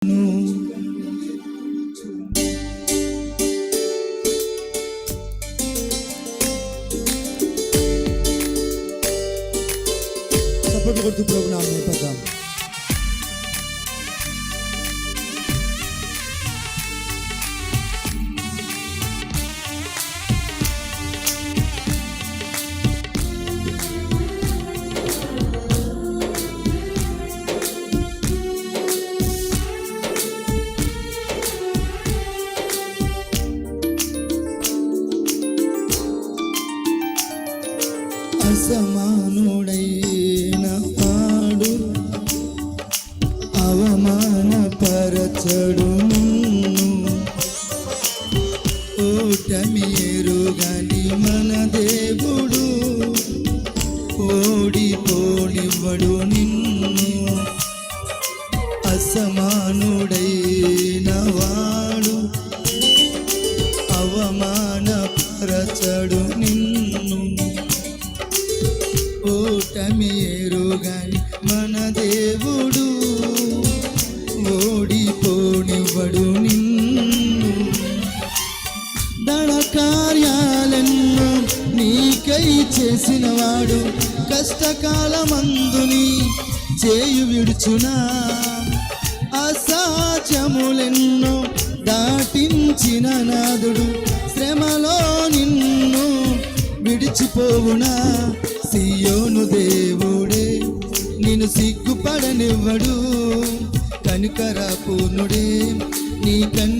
Sebelum berdu program ini, కృష్ణుడైన పాడు వాడు అవమానపరచడు ఓటమి ఎరుగని మన దేవుడు ఓడిపోనివ్వడు నిన్ను. అసమానుడైన వాడు దళ కార్యాలెన్నో నీకై చేసినవాడు కష్టకాలమందుని చేయు విడుచునా. అసాధ్యములెన్నో దాటించిన నాదుడు శ్రమలో నిన్ను విడిచిపోవునా. సియోను దేవుడే నిన్ను సిగ్గుపడనివ్వడు. కనుకరా పూర్ణుడే నీ కన్ను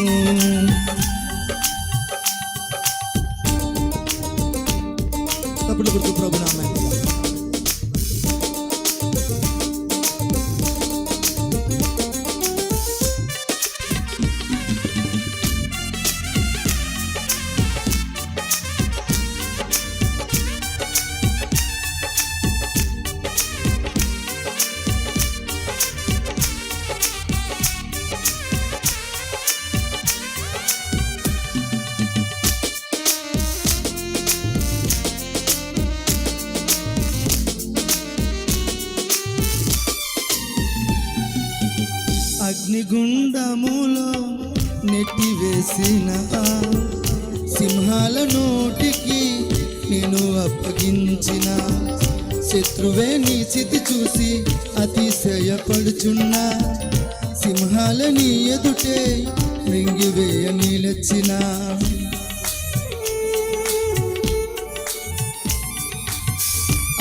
గుండములో నెట్టివేసిన ఆ సింహాల నోటికి నేను అప్పగించిన. శత్రువే నీ స్థితి చూసి అతిశయపడుచున్నా. సింహాల నీ ఎదుటే మృంగివేయ నిలచిన.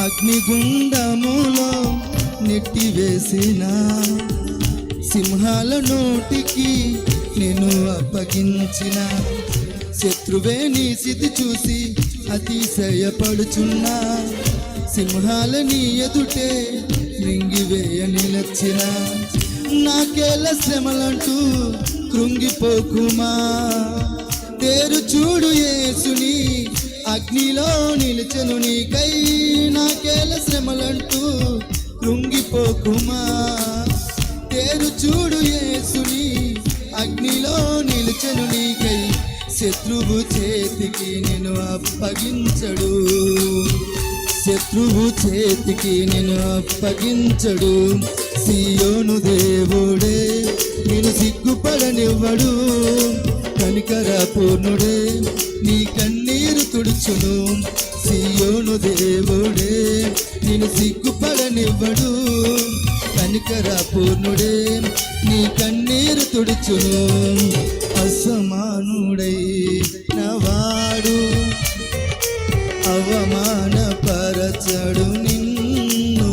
అగ్నిగుండములో నెట్టివేసిన సింహాల నోటికి నేను అప్పగించిన. శత్రువే నీ స్థితి చూసి అతిశయపడుచున్నా. సింహాల నీ ఎదుటే మృంగివేయ నిలచిన నాకేల శ్రమలంటూ కృంగిపోకుమా? తేరు చూడు యేసుని అగ్నిలో నిలిచెను నీకై. నాకేల శ్రమలంటూ కృంగిపోకుమా? తేరు చూడు యేసుని అగ్నిలో నిలుచను నీకై శత్రువు చేతికి నేను అప్పగించడు. శత్రువు చేతికి నేను అప్పగించడు. సియోను దేవుడే నేను సిగ్గుపడనివ్వడు. కనికర పూర్ణుడే నీ కన్నీరు తుడుచును. సియోను దేవుడే నేను సిగ్గుపడనివ్వడు. కనికర పూర్ణుడే నీ కన్నీరు తుడుచును. అసమానుడై నవాడు అవమానపరచడు నిన్ను.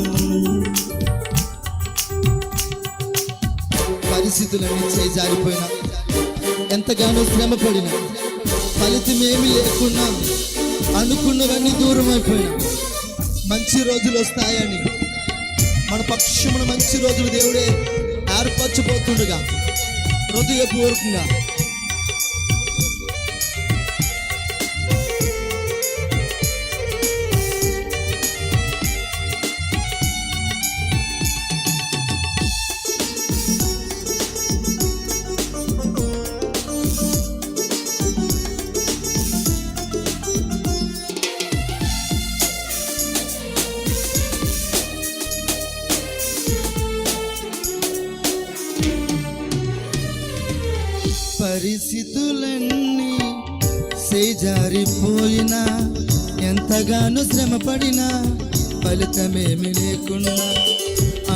పరిస్థితులన్నీ జారిపోయినా ఎంతగానో శ్రమ ఫలితమేమి ఫలితం లేకున్నా అనుకున్నవన్నీ దూరం అయిపోయినా మంచి రోజులు వస్తాయని మన పక్షమున మంచి రోజులు దేవుడే. ఏర్పరచబోతుండగా హృదయపూర్వకంగా. పరిస్థితులన్నీ సేజారిపోయినా ఎంతగానో శ్రమపడినా ఫలితమేమి లేకున్నా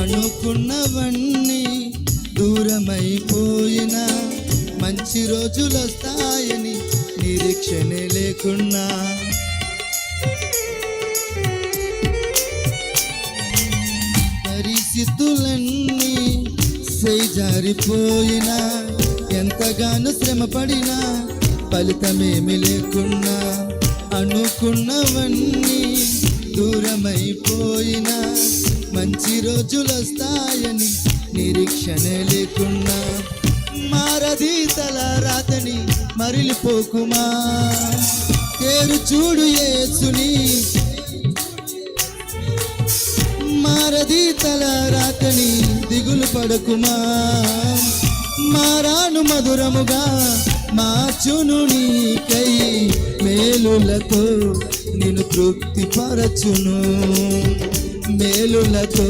అనుకున్నవన్నీ దూరమైపోయినా మంచి రోజులు వస్తాయని నిరీక్షణే లేకున్నా. పరిస్థితులన్నీ సేజారిపోయినా ఎంతగానో శ్రమపడినా ఫలితమేమి లేకున్నా అనుకున్నవన్నీ దూరమైపోయినా మంచి రోజులు వస్తాయని నిరీక్షణ లేకున్నా. మారది తల రాతని మరిలిపోకుమా? తేరు చూడు ఏసుని మారది తల రాతని దిగులు పడకుమా? మారాను మధురముగా మార్చును నీకై మేలులతో నేను తృప్తి పరచును మేలులతో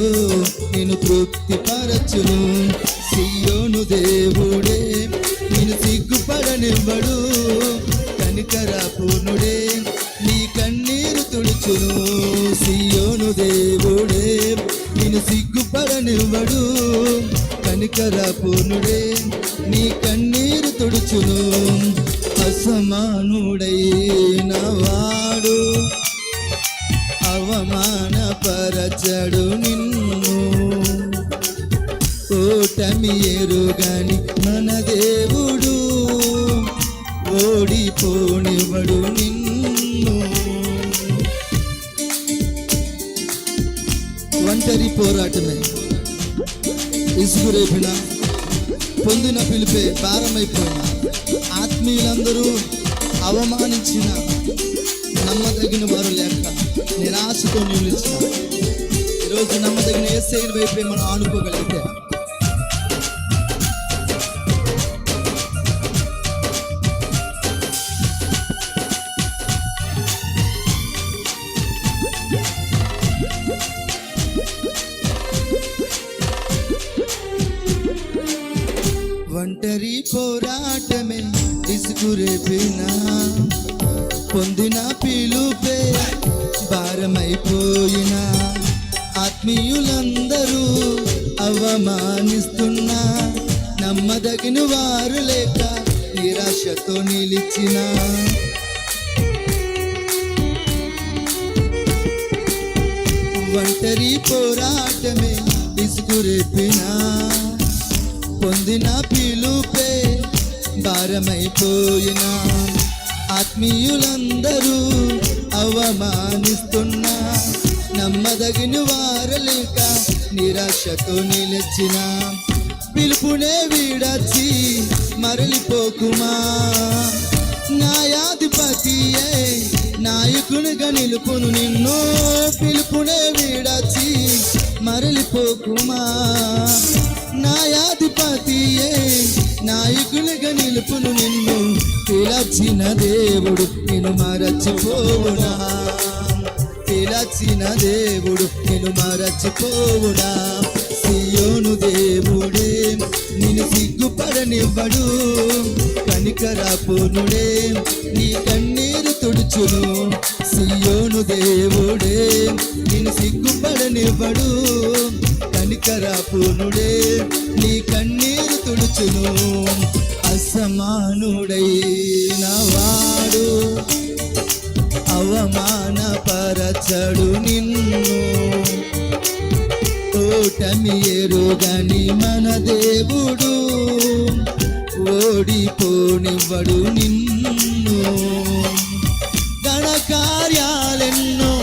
నేను తృప్తి పరచును సియోను దేవుడే నేను సిగ్గుపడనివ్వడు. కనికర నీ కన్నీరు తుడుచును. సియోను దేవుడే నేను సిగ్గుపడనివ్వడు. కనికర పూర్ణుడే నీ కన్నీరు తుడుచును. అసమానుడైన వాడు అవమానపరచడు నిన్ను. ఓటమి ఎరుగని మన దేవుడు ఓడిపోనివడు నిన్ను. ఒంటరి పోరాటమే. ఇసుగురేపిన పొందిన పిలిపే భారమైపోయిన ఆత్మీయులందరూ అవమానించిన నమ్మదగిన వారు లేక నిరాశతో నిలిచిన ఈరోజు నమ్మదగిన ఏ సైడ్ వైపే మనం ఆనుకోగలిగితే ఇసుకురేపినా పొందిన పిలుపే భారమైపోయిన. ఆత్మీయులందరూ అవమానిస్తున్నా. నమ్మదగిన వారు లేక నిరాశతో నిలిచిన. ఒంటరి పోరాటమే ఇసుకురేపినా పొందిన పిలుపే భారమైపోయిన ఆత్మీయులందరూ అవమానిస్తున్నా. నమ్మదగిన వారలేక నిరాశతో నిలిచిన. పిలుపునే వీడచ్చి మరలిపోకుమా. న్యాయాధిపతియే నాయకునిగా నిలుపును నిన్ను. పిలుపునే వీడచ్చి మరలిపోకుమా. న్యాయాధిపతియే నాయకునిగా నిలుపును నిన్ను. పిలచిన దేవుడు నేను మరచిపోవునా? పిలచిన దేవుడు నేను మరచిపోవుడా సియోను దేవుడే నేను సిగ్గుపడనివ్వడు. కనికరాపునుడే నీ కన్నీరు తుడుచును. సియోను దేవుడే నేను సిగ్గుపడనివ్వడు. కనికర పూర్ణుడే నీ కన్నీరు తుడుచును. అసమానుడైన వాడు అవమానపరచడు నిన్ను. ఓటమి ఎరుగని మన దేవుడు ఓడిపోనివ్వడు నిన్ను. గణ కార్యాలెన్నో